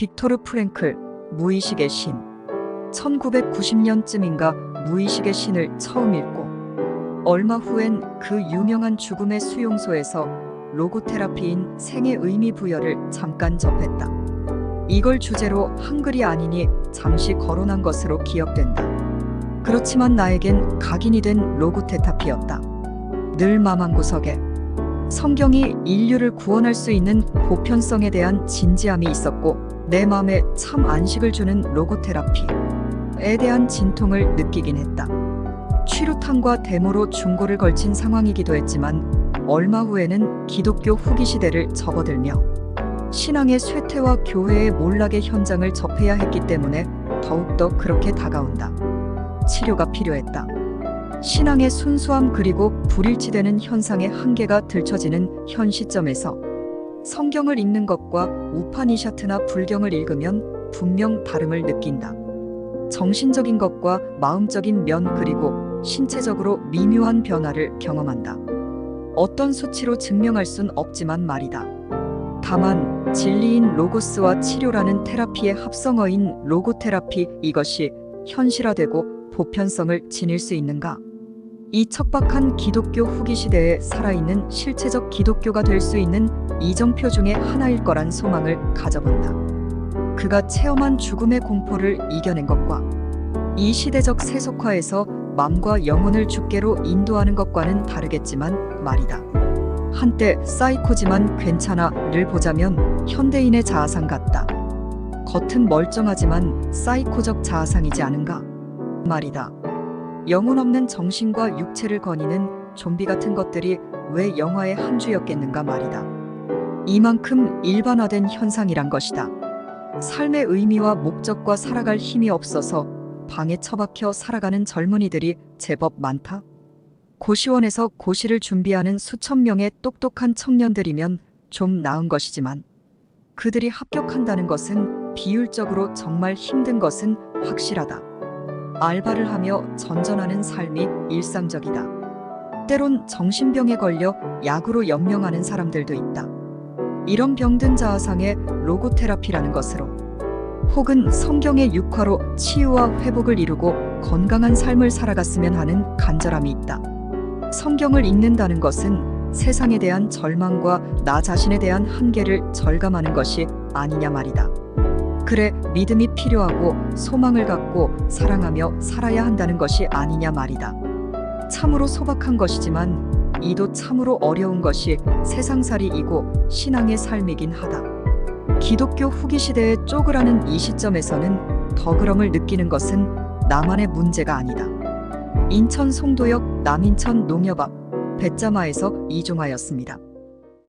빅토르 프랭클, 무의식의 신. 1990년쯤인가 무의식의 신을 처음 읽고 얼마 후엔 그 유명한 죽음의 수용소에서 로고테라피인 생의 의미 부여를 잠깐 접했다. 이걸 주제로 한글이 아니니 잠시 거론한 것으로 기억된다. 그렇지만 나에겐 각인이 된 로고테라피였다. 늘 마음구석에 성경이 인류를 구원할 수 있는 보편성에 대한 진지함이 있었고 내 마음에 참 안식을 주는 로고테라피에 대한 진통을 느끼긴 했다. 취루탄과 데모로 중고를 걸친 상황이기도 했지만 얼마 후에는 기독교 후기 시대를 접어들며 신앙의 쇠퇴와 교회의 몰락의 현장을 접해야 했기 때문에 더욱더 그렇게 다가온다. 치료가 필요했다. 신앙의 순수함 그리고 불일치되는 현상의 한계가 들춰지는 현 시점에서 성경을 읽는 것과 우파니샤트나 불경을 읽으면 분명 다름을 느낀다. 정신적인 것과 마음적인 면 그리고 신체적으로 미묘한 변화를 경험한다. 어떤 수치로 증명할 순 없지만 말이다. 다만 진리인 로고스와 치료라는 테라피의 합성어인 로고테라피 이것이 현실화되고 보편성을 지닐 수 있는가? 이 척박한 기독교 후기 시대에 살아있는 실체적 기독교가 될 수 있는 이정표 중의 하나일 거란 소망을 가져본다. 그가 체험한 죽음의 공포를 이겨낸 것과 이 시대적 세속화에서 마음과 영혼을 죽게로 인도하는 것과는 다르겠지만 말이다. 한때 사이코지만 괜찮아를 보자면 현대인의 자아상 같다. 겉은 멀쩡하지만 사이코적 자아상이지 않은가? 말이다. 영혼 없는 정신과 육체를 거니는 좀비 같은 것들이 왜 영화의 한 주였겠는가 말이다. 이만큼 일반화된 현상이란 것이다. 삶의 의미와 목적과 살아갈 힘이 없어서 방에 처박혀 살아가는 젊은이들이 제법 많다. 고시원에서 고시를 준비하는 수천 명의 똑똑한 청년들이면 좀 나은 것이지만 그들이 합격한다는 것은 비율적으로 정말 힘든 것은 확실하다. 알바를 하며 전전하는 삶이 일상적이다. 때론 정신병에 걸려 약으로 연명하는 사람들도 있다. 이런 병든 자아상의 로고테라피라는 것으로 혹은 성경의 육화로 치유와 회복을 이루고 건강한 삶을 살아갔으면 하는 간절함이 있다. 성경을 읽는다는 것은 세상에 대한 절망과 나 자신에 대한 한계를 절감하는 것이 아니냐 말이다. 그래, 믿음이 필요하고 소망을 갖고 사랑하며 살아야 한다는 것이 아니냐 말이다. 참으로 소박한 것이지만 이도 참으로 어려운 것이 세상살이이고 신앙의 삶이긴 하다. 기독교 후기 시대에 쪼그라는 이 시점에서는 더그럼을 느끼는 것은 나만의 문제가 아니다. 인천 송도역 남인천 농협 앞 배짜마에서 이종하였습니다.